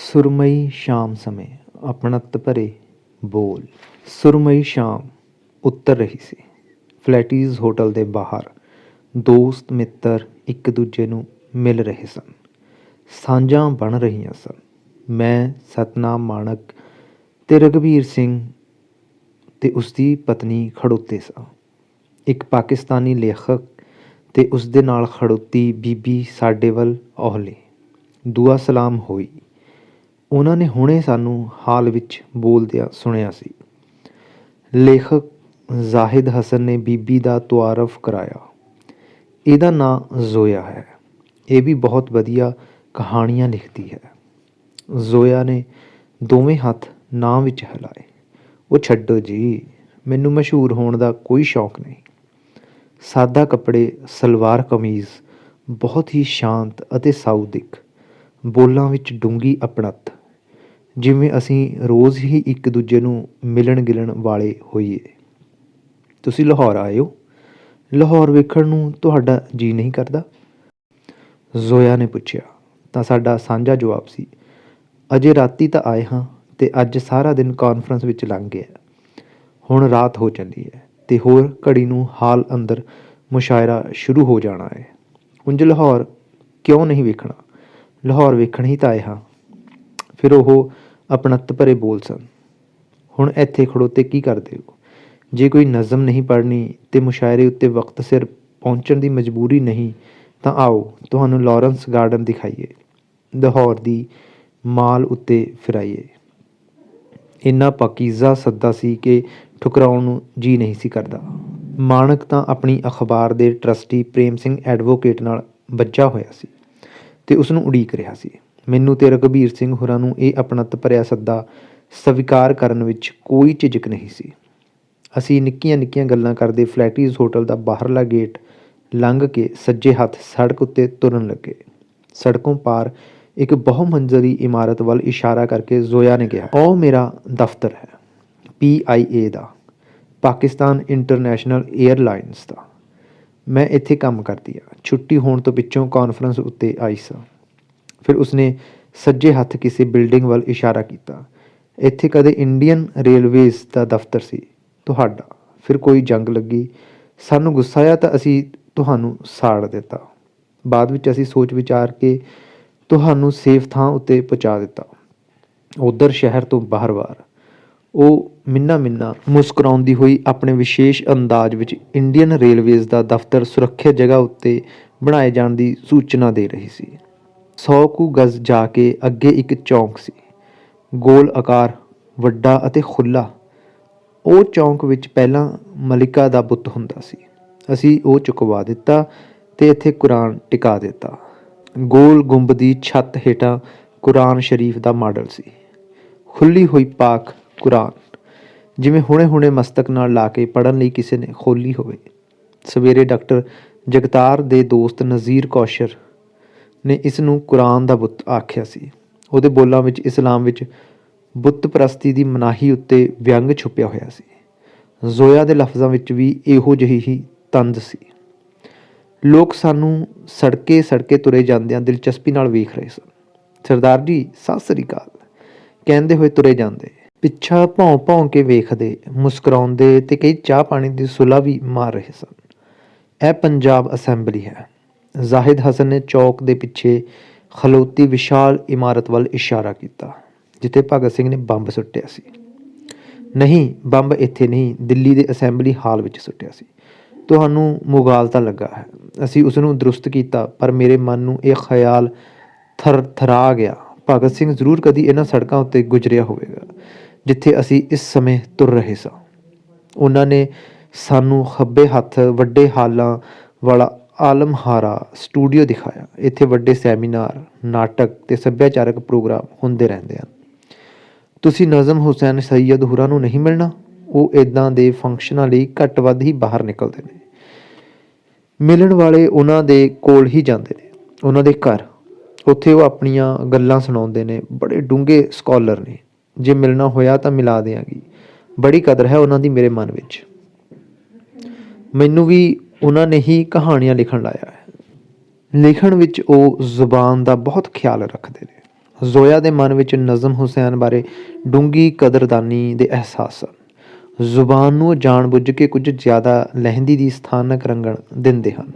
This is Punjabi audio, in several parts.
ਸੁਰਮਈ ਸ਼ਾਮ ਸਮੇਂ ਆਪਣਤ ਭਰੇ ਬੋਲ। ਸੁਰਮਈ ਸ਼ਾਮ ਉੱਤਰ ਰਹੀ ਸੀ। ਫਲੈਟੀਜ਼ ਹੋਟਲ ਦੇ ਬਾਹਰ ਦੋਸਤ, ਮਿੱਤਰ ਇੱਕ ਦੂਜੇ ਨੂੰ ਮਿਲ ਰਹੇ ਸਨ। ਸਾਂਝਾਂ ਬਣ ਰਹੀਆਂ ਸਨ। ਮੈਂ, ਸਤਨਾਮ ਮਾਣਕ ਤੇ ਰਘਬੀਰ ਸਿੰਘ ਤੇ ਉਸ ਦੀ ਪਤਨੀ ਖੜੋਤੇ ਸਾਂ। ਇੱਕ ਪਾਕਿਸਤਾਨੀ ਲੇਖਕ ਤੇ ਉਸ ਦੇ ਨਾਲ ਖੜੋਤੀ ਬੀਬੀ ਸਾਡੇ ਵੱਲ ਔਹਲੇ। ਦੁਆ ਸਲਾਮ ਹੋਈ। ਉਹਨਾਂ ਨੇ ਹੁਣੇ ਸਾਨੂੰ ਹਾਲ ਵਿੱਚ ਬੋਲਦਿਆਂ ਸੁਣਿਆ ਸੀ। ਲੇਖਕ ਜ਼ਾਹਿਦ ਹਸਨ ਨੇ ਬੀਬੀ ਦਾ ਤੁਆਰਫ ਕਰਾਇਆ। ਇਹਦਾ ਨਾਂ ਜ਼ੋਇਆ ਹੈ। ਇਹ ਵੀ ਬਹੁਤ ਵਧੀਆ ਕਹਾਣੀਆਂ ਲਿਖਦੀ ਹੈ। ਜ਼ੋਇਆ ਨੇ ਦੋਵੇਂ ਹੱਥ ਨਾਂ ਵਿੱਚ ਹਿਲਾਏ। ਉਹ ਛੱਡੋ ਜੀ, ਮੈਨੂੰ ਮਸ਼ਹੂਰ ਹੋਣ ਦਾ ਕੋਈ ਸ਼ੌਕ ਨਹੀਂ। ਸਾਦਾ ਕੱਪੜੇ, ਸਲਵਾਰ ਕਮੀਜ਼, ਬਹੁਤ ਹੀ ਸ਼ਾਂਤ ਅਤੇ ਸਾਊਦਿਕ, ਬੋਲਾਂ ਵਿੱਚ ਡੂੰਗੀ ਅਪਣਤ। ਜਿਵੇਂ ਅਸੀਂ ਰੋਜ਼ ਹੀ ਇੱਕ ਦੂਜੇ ਨੂੰ ਮਿਲਣ ਗਿਲਣ ਵਾਲੇ ਹੋਈਏ। ਤੁਸੀਂ ਲਾਹੌਰ ਆਏ ਹੋ। ਲਾਹੌਰ ਵੇਖਣ ਨੂੰ ਤੁਹਾਡਾ ਜੀ ਨਹੀਂ ਕਰਦਾ। ਜ਼ੋਇਆ ਨੇ ਪੁੱਛਿਆ, ਤਾਂ ਸਾਡਾ ਸਾਂਝਾ ਜਵਾਬ ਸੀ, ਅਜੇ ਰਾਤੀ ਤਾਂ ਆਏ ਹਾਂ ਤੇ ਅੱਜ ਸਾਰਾ ਦਿਨ ਕਾਨਫਰੰਸ ਵਿੱਚ ਲੰਘ ਗਿਆ ਹੁਣ ਰਾਤ ਹੋ ਚੱਲੀ ਹੈ ਤੇ ਹੋਰ ਘੜੀ ਨੂੰ ਹਾਲ ਅੰਦਰ ਮੁਸ਼ਾਇਰਾ ਸ਼ੁਰੂ ਹੋ ਜਾਣਾ ਹੈ। ਉਂਝ ਲਾਹੌਰ ਕਿਉਂ ਨਹੀਂ ਵੇਖਣਾ? ਲਾਹੌਰ ਵੇਖਣ ਹੀ ਤਾਂ ਆਏ ਹਾਂ। ਫਿਰ ਉਹ ਆਪਣਤ ਭਰੇ ਬੋਲ ਸਨ। ਹੁਣ ਇੱਥੇ ਖੜੋਤੇ ਕੀ ਕਰਦੇ ਹੋ? ਜੇ ਕੋਈ ਨਜ਼ਮ ਨਹੀਂ ਪੜ੍ਹਨੀ ਤੇ ਮੁਸ਼ਾਇਰੇ ਉੱਤੇ ਵਕਤ ਸਿਰ ਪਹੁੰਚਣ ਦੀ ਮਜਬੂਰੀ ਨਹੀਂ, ਤਾਂ ਆਓ ਤੁਹਾਨੂੰ ਲਾਰੈਂਸ ਗਾਰਡਨ ਦਿਖਾਈਏ। ਲਾਹੌਰ ਦੀ ਮਾਲ ਉੱਤੇ ਫਿਰਾਈਏ। ਇੰਨਾ ਪਾਕੀਜ਼ਾ ਸੱਦਾ ਸੀ ਕਿ ਠੁਕਰਾਉਣ ਨੂੰ ਜੀ ਨਹੀਂ ਸੀ ਕਰਦਾ। ਮਾਣਕ ਤਾਂ ਆਪਣੀ ਅਖਬਾਰ ਦੇ ਟਰਸਟੀ ਪ੍ਰੇਮ ਸਿੰਘ ਐਡਵੋਕੇਟ ਨਾਲ ਬੱਝਾ ਹੋਇਆ ਸੀ ਤੇ ਉਸ ਨੂੰ ਉਡੀਕ ਰਿਹਾ ਸੀ। ਮੈਨੂੰ ਤੇ ਰਘਬੀਰ ਸਿੰਘ ਹੋਰਾਂ ਨੂੰ ਇਹ ਆਪਣਤ ਭਰਿਆ ਸੱਦਾ ਸਵੀਕਾਰ ਕਰਨ ਵਿੱਚ ਕੋਈ ਝਿਜਕ ਨਹੀਂ ਸੀ। ਅਸੀਂ ਨਿੱਕੀਆਂ ਨਿੱਕੀਆਂ ਗੱਲਾਂ ਕਰਦੇ ਫਲੈਟੀਜ਼ ਹੋਟਲ ਦਾ ਬਾਹਰਲਾ ਗੇਟ ਲੰਘ ਕੇ ਸੱਜੇ ਹੱਥ ਸੜਕ ਉੱਤੇ ਤੁਰਨ ਲੱਗੇ। ਸੜਕੋਂ ਪਾਰ ਇੱਕ ਬਹੁਮੰਜ਼ਰੀ ਇਮਾਰਤ ਵੱਲ ਇਸ਼ਾਰਾ ਕਰਕੇ ਜ਼ੋਇਆ ਨੇ ਕਿਹਾ, ਉਹ ਮੇਰਾ ਦਫ਼ਤਰ ਹੈ ਪੀਆਈਏ ਦਾ, ਪਾਕਿਸਤਾਨ ਇੰਟਰਨੈਸ਼ਨਲ 에ਅਰਲਾਈਨਸ ਦਾ। ਮੈਂ ਇੱਥੇ ਕੰਮ ਕਰਦੀ ਆ ਛੁੱਟੀ ਹੋਣ ਤੋਂ ਪਿੱਛੋਂ ਕਾਨਫਰੰਸ ਉੱਤੇ ਆਈ ਸਾਂ। ਫਿਰ ਉਸਨੇ ਸੱਜੇ ਹੱਥ ਕਿਸੇ ਬਿਲਡਿੰਗ ਵੱਲ ਇਸ਼ਾਰਾ ਕੀਤਾ। ਇੱਥੇ ਕਦੇ ਇੰਡੀਅਨ ਰੇਲਵੇਜ਼ ਦਾ ਦਫ਼ਤਰ ਸੀ, ਤੁਹਾਡਾ। ਫਿਰ ਕੋਈ ਜੰਗ ਲੱਗੀ। ਸਾਨੂੰ ਗੁੱਸਾ ਆਇਆ ਤਾਂ ਅਸੀਂ ਤੁਹਾਨੂੰ ਸਾੜ ਦਿੱਤਾ। ਬਾਅਦ ਵਿੱਚ ਅਸੀਂ ਸੋਚ ਵਿਚਾਰ ਕੇ ਤੁਹਾਨੂੰ ਸੇਫ ਥਾਂ ਉੱਤੇ ਪਹੁੰਚਾ ਦਿੱਤਾ। ਉਧਰ ਸ਼ਹਿਰ ਤੋਂ ਬਾਹਰ-ਬਾਹਰ ਉਹ ਮਿੰਨਾ ਮਿੰਨਾ ਮੁਸਕਰਾਉਂਦੀ ਹੋਈ ਆਪਣੇ ਵਿਸ਼ੇਸ਼ ਅੰਦਾਜ਼ ਵਿੱਚ ਇੰਡੀਅਨ ਰੇਲਵੇਜ਼ ਦਾ ਦਫ਼ਤਰ ਸੁਰੱਖਿਅਤ ਜਗ੍ਹਾ ਉੱਤੇ ਬਣਾਏ ਜਾਣ ਦੀ ਸੂਚਨਾ ਦੇ ਰਹੀ ਸੀ। 100 ਕੁ ਗਜ਼ ਜਾ ਕੇ ਅੱਗੇ ਇੱਕ ਚੌਂਕ ਸੀ। ਗੋਲ ਆਕਾਰ, ਵੱਡਾ ਅਤੇ ਖੁੱਲਾ ਉਹ ਚੌਂਕ ਵਿੱਚ ਪਹਿਲਾਂ ਮਲਿਕਾ ਦਾ ਬੁੱਤ ਹੁੰਦਾ ਸੀ। ਅਸੀਂ ਉਹ ਚੁਕਵਾ ਦਿੱਤਾ ਤੇ ਇੱਥੇ ਕੁਰਾਨ ਟਿਕਾ ਦਿੱਤਾ। ਗੋਲ ਗੁੰਬ ਦੀ ਛੱਤ ਹੇਠਾਂ ਕੁਰਾਨ ਸ਼ਰੀਫ ਦਾ ਮਾਡਲ ਸੀ। ਖੁੱਲੀ ਹੋਈ ਪਾਕ ਕੁਰਾਨ, ਜਿਵੇਂ ਹੁਣੇ-ਹੁਣੇ ਮਸਤਕ ਨਾਲ ਲਾ ਕੇ ਪੜਨ ਲਈ ਕਿਸੇ ਨੇ ਖੋਲੀ ਹੋਵੇ। ਸਵੇਰੇ ਡਾਕਟਰ ਜਗਤਾਰ ਦੇ ਦੋਸਤ ਨਜ਼ੀਰ ਕੌਸ਼ਰ ਨੇ ਇਸ ਨੂੰ ਕੁਰਾਨ ਦਾ ਬੁੱਤ ਆਖਿਆ ਸੀ। ਉਹਦੇ ਬੋਲਾਂ ਵਿੱਚ, ਇਸਲਾਮ ਵਿੱਚ ਬੁੱਤ ਪ੍ਰਸਤੀ ਦੀ ਮਨਾਹੀ ਉੱਤੇ ਵਿਅੰਗ ਛੁਪਿਆ ਹੋਇਆ ਸੀ। ਜ਼ੋਇਆ ਦੇ ਲਫ਼ਜ਼ਾਂ ਵਿੱਚ ਵੀ ਇਹੋ ਜਿਹੀ ਹੀ ਤੰਦ ਸੀ। ਲੋਕ ਸਾਨੂੰ ਸੜਕੇ ਸੜਕੇ ਤੁਰੇ ਜਾਂਦਿਆਂ ਦਿਲਚਸਪੀ ਨਾਲ ਵੇਖ ਰਹੇ ਸਨ। ਸਰਦਾਰ ਜੀ, ਸਤਿ ਸ੍ਰੀ ਅਕਾਲ। ਕਹਿੰਦੇ ਹੋਏ ਤੁਰੇ ਜਾਂਦੇ। ਪਿੱਛਾ ਭੌਂ ਭੌਂ ਕੇ ਵੇਖਦੇ, ਮੁਸਕਰਾਉਂਦੇ ਤੇ ਕਈ ਚਾਹ ਪਾਣੀ ਦੀ ਸੁਲਾ ਵੀ ਮਾਰ ਰਹੇ ਸਨ। ਇਹ ਪੰਜਾਬ ਅਸੈਂਬਲੀ ਹੈ। ਜ਼ਾਹਿਦ ਹਸਨ ਨੇ ਚੌਕ ਦੇ ਪਿੱਛੇ ਖਲੋਤੀ ਵਿਸ਼ਾਲ ਇਮਾਰਤ ਵੱਲ ਇਸ਼ਾਰਾ ਕੀਤਾ, ਜਿੱਥੇ ਭਗਤ ਸਿੰਘ ਨੇ ਬੰਬ ਸੁੱਟਿਆ ਸੀ। ਨਹੀਂ, ਬੰਬ ਇੱਥੇ ਨਹੀਂ, ਦਿੱਲੀ ਦੇ ਅਸੈਂਬਲੀ ਹਾਲ ਵਿੱਚ ਸੁੱਟਿਆ ਸੀ। ਤੁਹਾਨੂੰ ਮੁਗਾਲਤਾ ਲੱਗਾ ਹੈ। ਅਸੀਂ ਉਸ ਨੂੰ ਦਰੁਸਤ ਕੀਤਾ, ਪਰ ਮੇਰੇ ਮਨ ਨੂੰ ਇਹ ਖਿਆਲ ਥਰ ਥਰਾ ਗਿਆ। ਭਗਤ ਸਿੰਘ ਜ਼ਰੂਰ ਕਦੀ ਇਹਨਾਂ ਸੜਕਾਂ ਉੱਤੇ ਗੁਜ਼ਰਿਆ ਹੋਵੇਗਾ, ਜਿੱਥੇ ਅਸੀਂ ਇਸ ਸਮੇਂ ਤੁਰ ਰਹੇ ਸਾਂ। ਉਹਨਾਂ ਨੇ ਸਾਨੂੰ ਖੱਬੇ ਹੱਥ ਵੱਡੇ ਹਾਲਾਂ ਵਾਲਾ ਆਲਮਹਾਰਾ ਸਟੂਡੀਓ ਦਿਖਾਇਆ। ਇੱਥੇ ਵੱਡੇ ਸੈਮੀਨਾਰ, ਨਾਟਕ ਤੇ ਸੱਭਿਆਚਾਰਕ ਪ੍ਰੋਗਰਾਮ ਹੁੰਦੇ ਰਹਿੰਦੇ ਹਨ। ਤੁਸੀਂ ਨਜ਼ਮ ਹੁਸੈਨ ਸੈਯਦ ਹੁਰਾ ਨੂੰ ਨਹੀਂ ਮਿਲਣਾ? ਉਹ ਇਦਾਂ ਦੇ ਫੰਕਸ਼ਨਾਂ ਲਈ ਘੱਟ ਵੱਧ ਹੀ ਬਾਹਰ ਨਿਕਲਦੇ ਨੇ। ਮਿਲਣ ਵਾਲੇ ਉਹਨਾਂ ਦੇ ਕੋਲ ਹੀ ਜਾਂਦੇ ਨੇ। ਉਹਨਾਂ ਦੇ ਘਰ। ਉੱਥੇ ਉਹ ਆਪਣੀਆਂ ਗੱਲਾਂ ਸੁਣਾਉਂਦੇ ਨੇ। ਬੜੇ ਡੂੰਘੇ ਸਕਾਲਰ ਨੇ। ਜੇ ਮਿਲਣਾ ਹੋਇਆ ਤਾਂ ਮਿਲਾ ਦਿਆਂਗੀ। ਬੜੀ ਕਦਰ ਹੈ ਉਹਨਾਂ ਦੀ ਮੇਰੇ ਮਨ ਵਿੱਚ। ਮੈਨੂੰ ਵੀ ਉਹਨਾਂ ਨੇ ਹੀ ਕਹਾਣੀਆਂ ਲਿਖਣ ਲਾਇਆ ਹੈ। ਲਿਖਣ ਵਿੱਚ ਉਹ ਜ਼ੁਬਾਨ ਦਾ ਬਹੁਤ ਖਿਆਲ ਰੱਖਦੇ ਨੇ। ਜ਼ੋਇਆ ਦੇ ਮਨ ਵਿੱਚ ਨਜ਼ਮ ਹੁਸੈਨ ਬਾਰੇ ਡੂੰਗੀ ਕਦਰਦਾਨੀ ਦੇ ਅਹਿਸਾਸ ਹਨ। ਜ਼ੁਬਾਨ ਨੂੰ ਉਹ ਜਾਣਬੁੱਝ ਕੇ ਕੁਝ ਜ਼ਿਆਦਾ ਲਹਿੰਦੀ ਦੀ ਸਥਾਨਕ ਰੰਗਣ ਦਿੰਦੇ ਹਨ।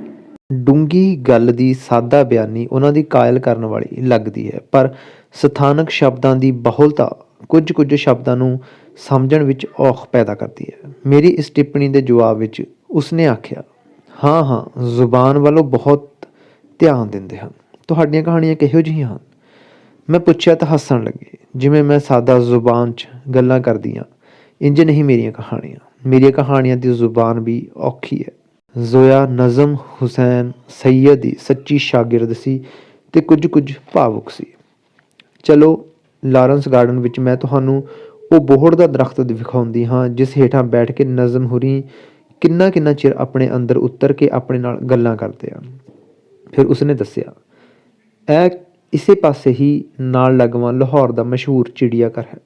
ਡੂੰਗੀ ਗੱਲ ਦੀ ਸਾਦਾ ਬਿਆਨੀ ਉਹਨਾਂ ਦੀ ਕਾਇਲ ਕਰਨ ਵਾਲੀ ਲੱਗਦੀ ਹੈ, ਪਰ ਸਥਾਨਕ ਸ਼ਬਦਾਂ ਦੀ ਬਹੁਲਤਾ ਕੁਝ ਕੁਝ ਸ਼ਬਦਾਂ ਨੂੰ ਸਮਝਣ ਵਿੱਚ ਔਖ ਪੈਦਾ ਕਰਦੀ ਹੈ। ਮੇਰੀ ਇਸ ਟਿੱਪਣੀ ਦੇ ਜਵਾਬ ਵਿੱਚ ਉਸਨੇ ਆਖਿਆ ਹਾਂ ਹਾਂ, ਜ਼ੁਬਾਨ ਵੱਲੋਂ ਬਹੁਤ ਧਿਆਨ ਦਿੰਦੇ ਹਨ। ਤੁਹਾਡੀਆਂ ਕਹਾਣੀਆਂ ਕਿਹੋ ਜਿਹੀਆਂ ਹਨ? ਮੈਂ ਪੁੱਛਿਆ ਤਾਂ ਹੱਸਣ ਲੱਗੇ, ਜਿਵੇਂ ਮੈਂ ਸਾਦਾ ਜ਼ੁਬਾਨ 'ਚ ਗੱਲਾਂ ਕਰਦੀਆਂ। ਇੰਜ ਨਹੀਂ ਮੇਰੀਆਂ ਕਹਾਣੀਆਂ। ਮੇਰੀਆਂ ਕਹਾਣੀਆਂ ਦੀ ਜ਼ੁਬਾਨ ਵੀ ਔਖੀ ਹੈ। ਜ਼ੋਇਆ ਨਜ਼ਮ ਹੁਸੈਨ ਸੈਯਦ ਦੀ ਸੱਚੀ ਸ਼ਾਗਿਰਦ ਸੀ ਤੇ ਕੁਝ ਕੁਝ ਭਾਵੁਕ ਸੀ। ਚਲੋ, ਲਾਰੈਂਸ ਗਾਰਡਨ ਵਿੱਚ ਮੈਂ ਤੁਹਾਨੂੰ ਉਹ ਬੋਹੜ ਦਾ ਦਰਖਤ ਦਿਖਾਉਂਦੀ ਹਾਂ, ਜਿਸ ਹੇਠਾਂ ਬੈਠ ਕੇ ਨਜ਼ਮ ਹੁਰੀ ਕਿੰਨਾ ਕਿੰਨਾ ਚਿਰ ਆਪਣੇ ਅੰਦਰ ਉਤਰ ਕੇ ਆਪਣੇ ਨਾਲ ਗੱਲਾਂ ਕਰਦੇ ਹਨ ਫਿਰ ਉਸਨੇ ਦੱਸਿਆ ਇਹ ਇਸੇ ਪਾਸੇ ਹੀ ਨਾਲ ਲੱਗਵਾਂ ਲਾਹੌਰ ਦਾ ਮਸ਼ਹੂਰ ਚਿੜੀਆਘਰ ਹੈ।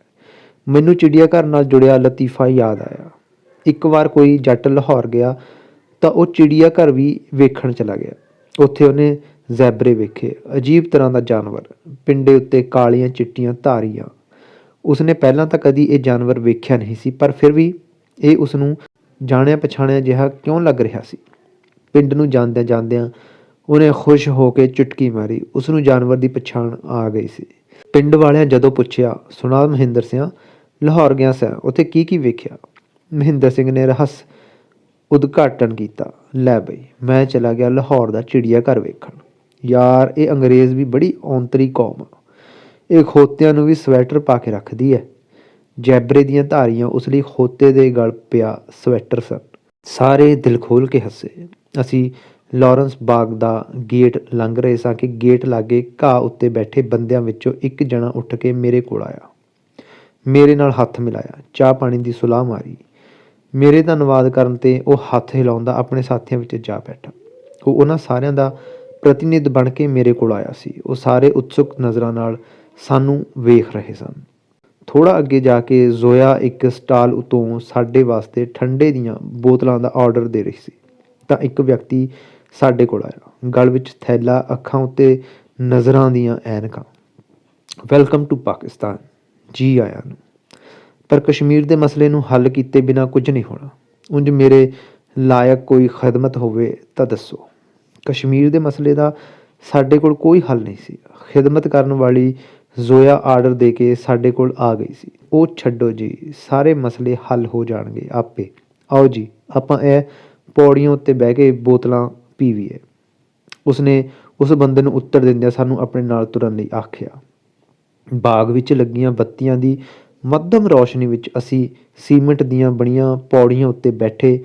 ਮੈਨੂੰ ਚਿੜੀਆਘਰ ਨਾਲ ਜੁੜਿਆ ਲਤੀਫਾ ਯਾਦ ਆਇਆ। ਇੱਕ ਵਾਰ ਕੋਈ ਜੱਟ ਲਾਹੌਰ ਗਿਆ ਤਾਂ ਉਹ ਚਿੜੀਆਘਰ ਵੀ ਵੇਖਣ ਚਲਾ ਗਿਆ। ਉੱਥੇ ਉਹਨੇ ਜ਼ੈਬਰੇ ਵੇਖੇ, ਅਜੀਬ ਤਰ੍ਹਾਂ ਦਾ ਜਾਨਵਰ, ਪਿੰਡੇ ਉੱਤੇ ਕਾਲੀਆਂ ਚਿੱਟੀਆਂ ਧਾਰੀਆਂ। ਉਸਨੇ ਪਹਿਲਾਂ ਤਾਂ ਕਦੀ ਇਹ ਜਾਨਵਰ ਵੇਖਿਆ ਨਹੀਂ ਸੀ, ਪਰ ਫਿਰ ਵੀ ਇਹ ਉਸ ਨੂੰ ਜਾਣਿਆ ਪਛਾਣਿਆ ਜਿਹਾ ਕਿਉਂ ਲੱਗ ਰਿਹਾ ਸੀ? ਪਿੰਡ ਨੂੰ ਜਾਂਦਿਆਂ ਜਾਂਦਿਆਂ ਉਹਨੇ ਖੁਸ਼ ਹੋ ਕੇ ਚੁਟਕੀ ਮਾਰੀ। ਉਸ ਨੂੰ ਜਾਨਵਰ ਦੀ ਪਛਾਣ ਆ ਗਈ ਸੀ। ਪਿੰਡ ਵਾਲਿਆਂ ਜਦੋਂ ਪੁੱਛਿਆ, ਸੁਣਾ ਮਹਿੰਦਰ ਸਿੰਘ ਲਾਹੌਰ ਗਿਆ ਸਾਂ, ਉੱਥੇ ਕੀ ਕੀ ਵੇਖਿਆ? ਮਹਿੰਦਰ ਸਿੰਘ ਨੇ ਰਹੱਸ ਉਦਘਾਟਨ ਕੀਤਾ। ਲੈ ਬਈ, ਮੈਂ ਚਲਾ ਗਿਆ ਲਾਹੌਰ ਦਾ ਚਿੜੀਆ ਘਰ ਵੇਖਣ। ਯਾਰ, ਇਹ ਅੰਗਰੇਜ਼ ਵੀ ਬੜੀ ਔਂਤਰੀ ਕੌਮ ਆ। ਇਹ ਖੋਤਿਆਂ ਨੂੰ ਵੀ ਸਵੈਟਰ ਪਾ ਕੇ ਰੱਖਦੀ ਹੈ ਜੈਬਰੇ ਦੀਆਂ ਧਾਰੀਆਂ ਉਸ ਲਈ ਖੋਤੇ ਦੇ ਗਲ ਪਿਆ ਸਵੈਟਰ ਸਨ। ਸਾਰੇ ਦਿਲ ਖੋਲ ਕੇ ਹੱਸੇ। ਅਸੀਂ ਲਾਰੈਂਸ ਬਾਗ ਦਾ ਗੇਟ ਲੰਘ ਰਹੇ ਸਾਂ ਕਿ ਗੇਟ ਲਾਗੇ ਘਾਹ ਉੱਤੇ ਬੈਠੇ ਬੰਦਿਆਂ ਵਿੱਚੋਂ ਇੱਕ ਜਣਾ ਉੱਠ ਕੇ ਮੇਰੇ ਕੋਲ ਆਇਆ। ਮੇਰੇ ਨਾਲ ਹੱਥ ਮਿਲਾਇਆ। ਚਾਹ ਪਾਣੀ ਦੀ ਸੁਲਾਹ ਮਾਰੀ। ਮੇਰੇ ਧੰਨਵਾਦ ਕਰਨ ਤੇ ਉਹ ਹੱਥ ਹਿਲਾਉਂਦਾ ਆਪਣੇ ਸਾਥੀਆਂ ਵਿੱਚ ਜਾ ਬੈਠਾ। ਉਹ ਉਹਨਾਂ ਸਾਰਿਆਂ ਦਾ ਪ੍ਰਤੀਨਿਧ ਬਣ ਕੇ ਮੇਰੇ ਕੋਲ ਆਇਆ ਸੀ। ਉਹ ਸਾਰੇ ਉਤਸੁਕ ਨਜ਼ਰਾਂ ਨਾਲ ਸਾਨੂੰ ਵੇਖ ਰਹੇ ਸਨ। ਥੋੜਾ ਅੱਗੇ ਜਾ ਕੇ ਜ਼ੋਇਆ ਇੱਕ ਸਟਾਲ ਉਤੋਂ ਸਾਡੇ ਵਾਸਤੇ ਠੰਡੇ ਦੀਆਂ ਬੋਤਲਾਂ ਦਾ ਆਰਡਰ ਦੇ ਰਹੀ ਸੀ, ਤਾਂ ਇੱਕ ਵਿਅਕਤੀ ਸਾਡੇ ਕੋਲ ਆਇਆ। ਗਲ ਵਿੱਚ ਥੈਲਾ, ਅੱਖਾਂ ਉੱਤੇ ਨਜ਼ਰਾਂ ਦੀਆਂ ਐਨਕਾਂ। Welcome to Pakistan. ਜੀ, ਆਇਆਂ ਨੂੰ। ਪਰ ਕਸ਼ਮੀਰ ਦੇ ਮਸਲੇ ਨੂੰ ਹੱਲ ਕੀਤੇ ਬਿਨਾ ਕੁਝ ਨਹੀਂ ਹੋਣਾ। ਉਂਝ ਮੇਰੇ ਲਾਇਕ ਕੋਈ ਖਿਦਮਤ ਹੋਵੇ ਤਾਂ ਦੱਸੋ। ਕਸ਼ਮੀਰ ਦੇ ਮਸਲੇ ਦਾ ਸਾਡੇ ਕੋਲ ਕੋਈ ਹੱਲ ਨਹੀਂ ਸੀ। ਖਿਦਮਤ ਕਰਨ ਵਾਲੀ ਜ਼ੋਇਆ ਆਰਡਰ ਦੇ ਕੇ ਸਾਡੇ ਕੋਲ ਆ ਗਈ ਸੀ। ਉਹ ਛੱਡੋ ਜੀ, ਸਾਰੇ ਮਸਲੇ ਹੱਲ ਹੋ ਜਾਣਗੇ ਆਪੇ। ਆਓ ਜੀ, ਆਪਾਂ ਇਹ ਪੌੜੀਆਂ ਉੱਤੇ ਬਹਿ ਕੇ ਬੋਤਲਾਂ ਪੀਵੀਏ। ਉਸਨੇ ਉਸ ਬੰਦੇ ਨੂੰ ਉੱਤਰ ਦਿੰਦਿਆਂ ਸਾਨੂੰ ਆਪਣੇ ਨਾਲ ਤੁਰਨ ਲਈ ਆਖਿਆ। ਬਾਗ ਵਿੱਚ ਲੱਗੀਆਂ ਬੱਤੀਆਂ ਦੀ ਮੱਧਮ ਰੌਸ਼ਨੀ ਵਿੱਚ ਅਸੀਂ ਸੀਮਿੰਟ ਦੀਆਂ ਬਣੀਆਂ ਪੌੜੀਆਂ ਉੱਤੇ ਬੈਠੇ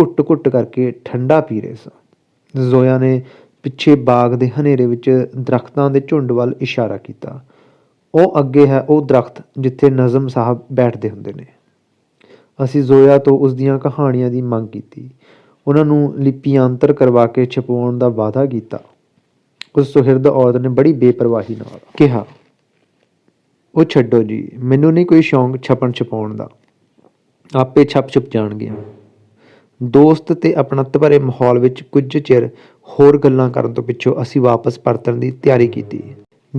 ਘੁੱਟ-ਘੁੱਟ ਕਰਕੇ ਠੰਡਾ ਪੀ ਰਹੇ ਸਾਂ। ਜ਼ੋਇਆ ਨੇ ਪਿੱਛੇ ਬਾਗ ਦੇ ਹਨੇਰੇ ਵਿੱਚ ਦਰਖਤਾਂ ਦੇ ਝੁੰਡ ਵੱਲ ਇਸ਼ਾਰਾ ਕੀਤਾ। ਉਹ ਅੱਗੇ ਹੈ, ਉਹ ਦਰਖਤ ਜਿੱਥੇ ਨਜ਼ਮ ਸਾਹਿਬ ਬੈਠਦੇ ਹੁੰਦੇ ਨੇ। ਅਸੀਂ ਜ਼ੋਇਆ ਤੋਂ ਉਸ ਦੀਆਂ ਕਹਾਣੀਆਂ ਦੀ ਮੰਗ ਕੀਤੀ। ਉਹਨਾਂ ਨੂੰ ਲਿਪੀਆਂਤਰ ਕਰਵਾ ਕੇ ਛਪਾਉਣ ਦਾ ਵਾਅਦਾ ਕੀਤਾ। ਉਸ ਸੁਹਿਰਦ ਔਰਤ ਨੇ ਬੜੀ ਬੇਪਰਵਾਹੀ ਨਾਲ ਕਿਹਾ, ਉਹ ਛੱਡੋ ਜੀ, ਮੈਨੂੰ ਨਹੀਂ ਕੋਈ ਸ਼ੌਂਕ ਛਪਣ ਛਪਾਉਣ ਦਾ। ਆਪੇ ਛਪ ਛੁਪ ਜਾਣਗੇ ਦੋਸਤ ਤੇ ਆਪਣਤ ਭਰੇ ਮਾਹੌਲ ਵਿੱਚ ਕੁਝ ਚਿਰ ਹੋਰ ਗੱਲਾਂ ਕਰਨ ਤੋਂ ਪਿੱਛੋਂ ਅਸੀਂ ਵਾਪਸ ਪਰਤਣ ਦੀ ਤਿਆਰੀ ਕੀਤੀ।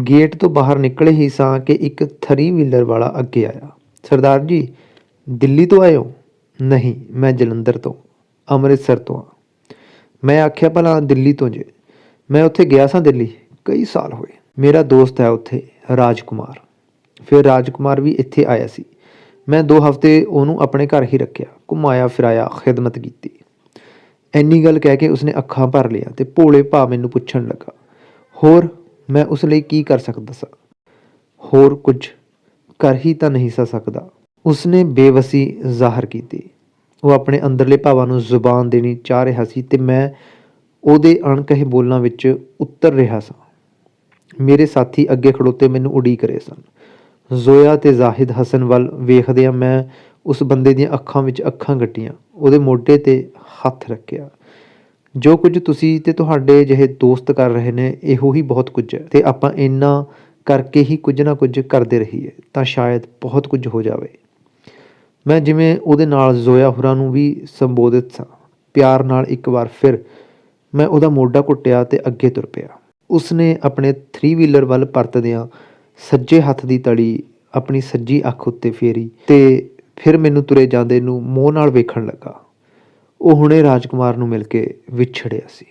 ਗੇਟ ਤੋਂ ਬਾਹਰ ਨਿਕਲੇ ਹੀ ਸਾਂ ਕਿ ਇੱਕ ਥਰੀ ਵੀਲਰ ਵਾਲਾ ਅੱਗੇ ਆਇਆ। ਸਰਦਾਰ ਜੀ, ਦਿੱਲੀ ਤੋਂ ਆਏ ਹੋ? ਨਹੀਂ, ਮੈਂ ਜਲੰਧਰ ਤੋਂ, ਅੰਮ੍ਰਿਤਸਰ ਤੋਂ ਹਾਂ। ਮੈਂ ਆਖਿਆ, ਭਲਾ ਦਿੱਲੀ ਤੋਂ ਜੇ। ਮੈਂ ਉੱਥੇ ਗਿਆ ਸਾਂ ਦਿੱਲੀ, ਕਈ ਸਾਲ ਹੋਏ। ਮੇਰਾ ਦੋਸਤ ਹੈ ਉੱਥੇ, ਰਾਜਕੁਮਾਰ। ਫਿਰ ਰਾਜਕੁਮਾਰ ਵੀ ਇੱਥੇ ਆਇਆ ਸੀ। ਮੈਂ 2 ਹਫ਼ਤੇ ਉਹਨੂੰ ਆਪਣੇ ਘਰ ਹੀ ਰੱਖਿਆ, ਘੁਮਾਇਆ, ਫਿਰਾਇਆ, ਖਿਦਮਤ ਕੀਤੀ। ਐਨੀ ਗੱਲ ਕਹਿ ਕੇ ਉਸਨੇ ਅੱਖਾਂ ਭਰ ਲਿਆ ਤੇ ਭੋਲੇ ਭਾ ਮੈਨੂੰ ਪੁੱਛਣ ਲੱਗਾ, ਹੋਰ ਮੈਂ ਉਸ ਲਈ ਕੀ ਕਰ ਸਕਦਾ ਸਾਂ? ਹੋਰ ਕੁਝ ਕਰ ਹੀ ਤਾਂ ਨਹੀਂ ਸਾ ਸਕਦਾ। ਉਸਨੇ ਬੇਵਸੀ ਜ਼ਾਹਰ ਕੀਤੀ। ਉਹ ਆਪਣੇ ਅੰਦਰਲੇ ਭਾਵਾਂ ਨੂੰ ਜ਼ੁਬਾਨ ਦੇਣੀ ਚਾਹ ਰਿਹਾ ਸੀ ਤੇ ਮੈਂ ਉਹਦੇ ਅਣਕਹੇ ਬੋਲਾਂ ਵਿੱਚ ਉੱਤਰ ਰਿਹਾ ਸਾਂ। ਮੇਰੇ ਸਾਥੀ ਅੱਗੇ ਖੜੋਤੇ ਮੈਨੂੰ ਉਡੀਕ ਰਹੇ ਸਨ। ਜ਼ੋਇਆ ਤੇ ਜ਼ਾਹਿਦ ਹਸਨ ਵੱਲ ਵੇਖਦਿਆਂ ਮੈਂ ਉਸ ਬੰਦੇ ਦੀਆਂ ਅੱਖਾਂ ਵਿੱਚ ਅੱਖਾਂ ਗੱਟੀਆਂ, ਉਹਦੇ ਮੋਢੇ ਤੇ ਹੱਥ ਰੱਖਿਆ। ਜੋ ਕੁਝ ਤੁਸੀਂ ਤੇ ਤੁਹਾਡੇ ਜਿਹੇ ਦੋਸਤ ਕਰ ਰਹੇ ਨੇ, ਇਹੋ ਹੀ ਬਹੁਤ ਕੁਝ ਹੈ। ਤੇ ਆਪਾਂ ਇੰਨਾ ਕਰਕੇ ਹੀ ਕੁਝ ਨਾ ਕੁਝ ਕਰਦੇ ਰਹੀਏ, ਤਾਂ ਸ਼ਾਇਦ ਬਹੁਤ ਕੁਝ ਹੋ ਜਾਵੇ। ਮੈਂ ਜਿਵੇਂ ਉਹਦੇ ਨਾਲ ਜ਼ੋਇਆ ਹੁਰਾਂ ਨੂੰ ਵੀ ਸੰਬੋਧਿਤ ਸਾਂ। ਪਿਆਰ ਨਾਲ ਇੱਕ ਵਾਰ ਫਿਰ ਮੈਂ ਉਹਦਾ ਮੋਢਾ ਘੁੱਟਿਆ ਤੇ ਅੱਗੇ ਤੁਰ ਪਿਆ। ਉਸਨੇ ਆਪਣੇ 3 ਵੀਲਰ ਵੱਲ ਪਰਤਦਿਆਂ ਸੱਜੇ ਹੱਥ ਦੀ ਤਲੀ ਆਪਣੀ ਸੱਜੀ ਅੱਖ ਉੱਤੇ ਫੇਰੀ ਤੇ ਫਿਰ ਮੈਨੂੰ ਤੁਰੇ ਜਾਂਦੇ ਨੂੰ ਮੋਹ ਨਾਲ ਵੇਖਣ ਲੱਗਾ। ਉਹ ਹੁਣੇ ਰਾਜਕੁਮਾਰ ਨੂੰ ਮਿਲ ਕੇ ਵਿਛੜਿਆ ਸੀ।